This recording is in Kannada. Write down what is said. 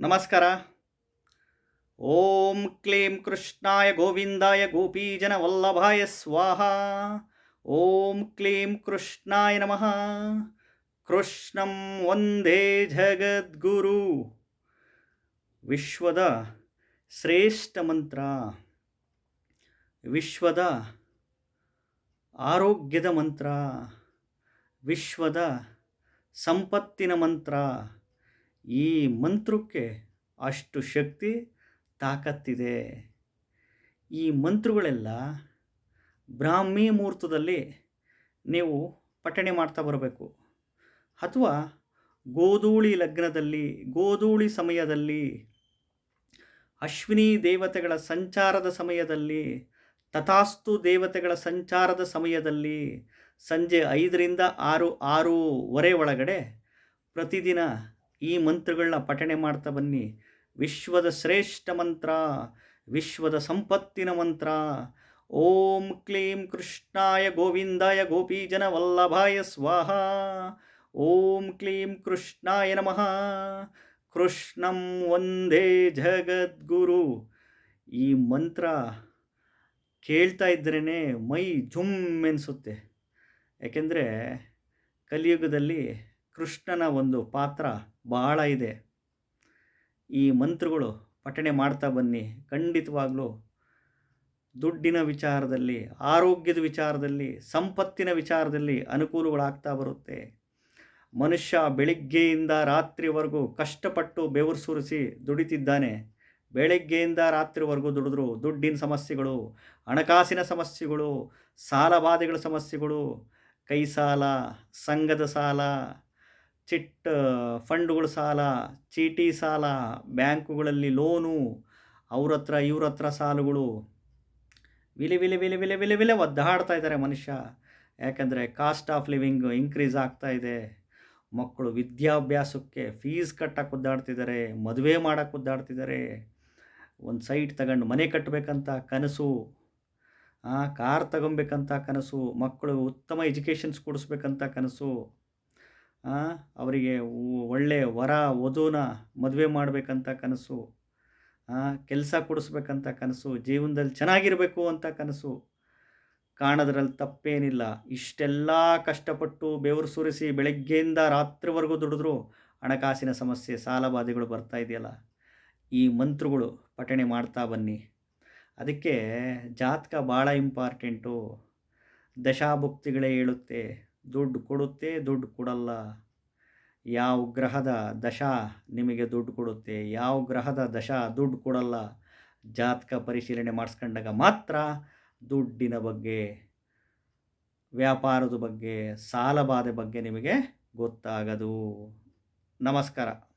ನಮಸ್ಕಾರ. ಓಂ ಕ್ಲೀಂ ಕೃಷ್ಣಾಯ ಗೋವಿಂದಾಯ ಗೋಪೀಜನ ವಲ್ಲಭಾಯ ಸ್ವಾಹ. ಓಂ ಕ್ಲೀಂ ಕೃಷ್ಣಾಯ ನಮಃ. ಕೃಷ್ಣಂ ಒಂದೇ ಜಗದ್ಗುರು. ವಿಶ್ವದ ಶ್ರೇಷ್ಠ ಮಂತ್ರ. ವಿಶ್ವದ ಆರೋಗ್ಯದ ಮಂತ್ರ. ವಿಶ್ವದ ಸಂಪತ್ತಿನ ಮಂತ್ರ. ಈ ಮಂತ್ರಕ್ಕೆ ಅಷ್ಟು ಶಕ್ತಿ, ತಾಕತ್ತಿದೆ. ಈ ಮಂತ್ರಗಳೆಲ್ಲ ಬ್ರಾಹ್ಮಿ ಮುಹೂರ್ತದಲ್ಲಿ ನೀವು ಪಠಣೆ ಮಾಡ್ತಾ ಬರಬೇಕು. ಅಥವಾ ಗೋಧೂಳಿ ಲಗ್ನದಲ್ಲಿ, ಗೋಧೂಳಿ ಸಮಯದಲ್ಲಿ, ಅಶ್ವಿನಿ ದೇವತೆಗಳ ಸಂಚಾರದ ಸಮಯದಲ್ಲಿ, ತಥಾಸ್ತು ದೇವತೆಗಳ ಸಂಚಾರದ ಸಮಯದಲ್ಲಿ ಸಂಜೆ ಐದರಿಂದ ಆರು, ಆರೂವರೆ ಒಳಗಡೆ ಪ್ರತಿದಿನ ಈ ಮಂತ್ರಗಳನ್ನ ಪಠಣೆ ಮಾಡ್ತಾ ಬನ್ನಿ. ವಿಶ್ವದ ಶ್ರೇಷ್ಠ ಮಂತ್ರ, ವಿಶ್ವದ ಸಂಪತ್ತಿನ ಮಂತ್ರ. ಓಂ ಕ್ಲೀಂ ಕೃಷ್ಣಾಯ ಗೋವಿಂದಾಯ ಗೋಪೀಜನ ವಲ್ಲಭಾಯ ಸ್ವಾಹ. ಓಂ ಕ್ಲೀಂ ಕೃಷ್ಣಾಯ ನಮಃ. ಕೃಷ್ಣಂ ಒಂದೇ ಜಗದ್ಗುರು. ಈ ಮಂತ್ರ ಕೇಳ್ತಾ ಇದ್ರೇ ಮೈ ಜುಮ್ ಎನಿಸುತ್ತೆ. ಯಾಕೆಂದರೆ ಕಲಿಯುಗದಲ್ಲಿ ಕೃಷ್ಣನ ಒಂದು ಪಾತ್ರ ಬಹಳ ಇದೆ. ಈ ಮಂತ್ರಗಳು ಪಠಣೆ ಮಾಡ್ತಾ ಬನ್ನಿ. ಖಂಡಿತವಾಗ್ಲೂ ದುಡ್ಡಿನ ವಿಚಾರದಲ್ಲಿ, ಆರೋಗ್ಯದ ವಿಚಾರದಲ್ಲಿ, ಸಂಪತ್ತಿನ ವಿಚಾರದಲ್ಲಿ ಅನುಕೂಲಗಳಾಗ್ತಾ ಬರುತ್ತೆ. ಮನುಷ್ಯ ಬೆಳಿಗ್ಗೆಯಿಂದ ರಾತ್ರಿವರೆಗೂ ಕಷ್ಟಪಟ್ಟು ಬೆವರು ಸುರಿಸಿ ದುಡಿತಿದ್ದಾನೆ. ಬೆಳಗ್ಗೆಯಿಂದ ರಾತ್ರಿವರೆಗೂ ದುಡಿದ್ರು ದುಡ್ಡಿನ ಸಮಸ್ಯೆಗಳು, ಹಣಕಾಸಿನ ಸಮಸ್ಯೆಗಳು ಸಾಲಬಾಧೆಗಳ ಸಮಸ್ಯೆಗಳು, ಕೈ ಸಾಲ, ಸಂಘದ ಸಾಲ ಚಿಟ್ ಫಂಡ್ಗಳು ಸಾಲ, ಚೀಟಿ ಸಾಲ, ಬ್ಯಾಂಕುಗಳಲ್ಲಿ ಲೋನು, ಅವ್ರ ಹತ್ರ, ಇವ್ರ ಹತ್ರ ಸಾಲುಗಳು. ವಿಲೆ ವಿಲೆ ವಿಲೆ ವಿಲೆ ವಿಲೆ ವಿಲೆ ಒದ್ದಾಡ್ತಾ ಇದ್ದಾರೆ ಮನುಷ್ಯ. ಯಾಕಂದರೆ ಕಾಸ್ಟ್ ಆಫ್ ಲಿವಿಂಗ್ ಇನ್ಕ್ರೀಸ್ ಆಗ್ತಾ ಇದೆ. ಮಕ್ಕಳು ವಿದ್ಯಾಭ್ಯಾಸಕ್ಕೆ ಫೀಸ್ ಕಟ್ಟಕ್ಕೆ ಒದ್ದಾಡ್ತಿದ್ದಾರೆ, ಮದುವೆ ಮಾಡೋಕ್ಕೆ ಒದ್ದಾಡ್ತಿದ್ದಾರೆ. ಒಂದು ಸೈಟ್ ತಗೊಂಡು ಮನೆ ಕಟ್ಟಬೇಕಂತ ಕನಸು ಕಾರ್ ತಗೊಬೇಕಂತ ಕನಸು ಮಕ್ಕಳು ಉತ್ತಮ ಎಜುಕೇಷನ್ಸ್ ಕೊಡಿಸ್ಬೇಕಂತ ಕನಸು. ಅವರಿಗೆ ಒಳ್ಳೆಯ ವರ, ವಧುನ ಮದುವೆ ಮಾಡಬೇಕಂತ ಕನಸು. ಕೆಲಸ ಕೊಡಿಸ್ಬೇಕಂತ ಕನಸು. ಜೀವನದಲ್ಲಿ ಚೆನ್ನಾಗಿರಬೇಕು ಅಂತ ಕನಸು. ಕಾಣೋದ್ರಲ್ಲಿ ತಪ್ಪೇನಿಲ್ಲ. ಇಷ್ಟೆಲ್ಲ ಕಷ್ಟಪಟ್ಟು ಬೆವರು ಸುರಿಸಿ ಬೆಳಗ್ಗೆಯಿಂದ ರಾತ್ರಿವರೆಗೂ ದುಡಿದ್ರು ಹಣಕಾಸಿನ ಸಮಸ್ಯೆ ಸಾಲಬಾಧೆಗಳು ಬರ್ತಾ ಇದೆಯಲ್ಲ. ಈ ಮಂತ್ರಗಳು ಪಠಣೆ ಮಾಡ್ತಾ ಬನ್ನಿ. ಅದಕ್ಕೆ ಜಾತಕ ಭಾಳ ಇಂಪಾರ್ಟೆಂಟು. ದಶಾಭುಕ್ತಿಗಳೇ ಹೇಳುತ್ತೆ. ದುಡ್ಡು ಕೊಡುತ್ತೆ, ದುಡ್ಡು ಕೊಡಲ್ಲ. ಯಾವ ಗ್ರಹದ ದಶ ನಿಮಗೆ ದುಡ್ಡು ಕೊಡುತ್ತೆ, ಯಾವ ಗ್ರಹದ ದಶ ದುಡ್ಡು ಕೊಡಲ್ಲ. ಜಾತಕ ಪರಿಶೀಲನೆ ಮಾಡಿಸ್ಕೊಂಡಾಗ ಮಾತ್ರ ದುಡ್ಡಿನ ಬಗ್ಗೆ, ವ್ಯಾಪಾರದ ಬಗ್ಗೆ, ಸಾಲಬಾಧೆ ಬಗ್ಗೆ ನಿಮಗೆ ಗೊತ್ತಾಗದು. ನಮಸ್ಕಾರ.